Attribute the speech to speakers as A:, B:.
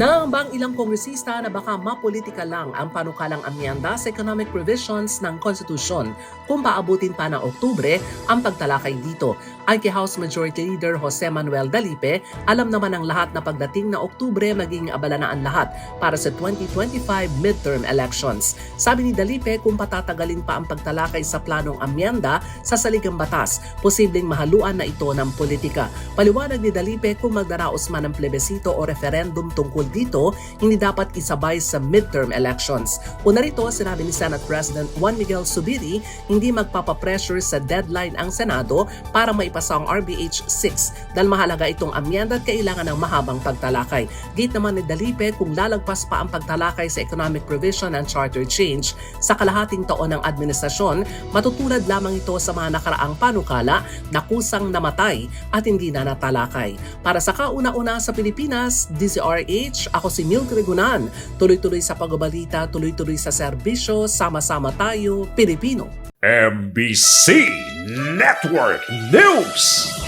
A: Nangambang ilang kongresista na baka mapolitika lang ang panukalang amyenda sa economic provisions ng konstitusyon kung paabutin pa ng Oktubre ang pagtalakay dito. Ay kay House Majority Leader Jose Manuel Dalipe, alam naman ang lahat na pagdating na Oktubre maging abala na ang lahat para sa 2025 midterm elections. Sabi ni Dalipe kung patatagalin pa ang pagtalakay sa planong amyenda sa saligang batas, posibleng mahaluan na ito ng politika. Paliwanag ni Dalipe kung magdaraos man ng plebisito o referendum tungkol dito, hindi dapat isabay sa midterm elections. Una rito, sinabi ni Senate President Juan Miguel Subiri, hindi magpapapressure sa deadline ang Senado para maipasa ang RBH 6 dahil mahalaga itong amyenda at kailangan ng mahabang pagtalakay. Gate naman ni Dalipe kung lalagpas pa ang pagtalakay sa economic provision and charter change sa kalahating taon ng administrasyon, matutulad lamang ito sa mga nakaraang panukala na kusang namatay at hindi na natalakay. Para sa kauna-una sa Pilipinas, DZRH, ako si Milk Regunan. Tuloy-tuloy sa pagbabalita, tuloy-tuloy sa serbisyo, sama-sama tayo, Pilipino.
B: MBC Network News.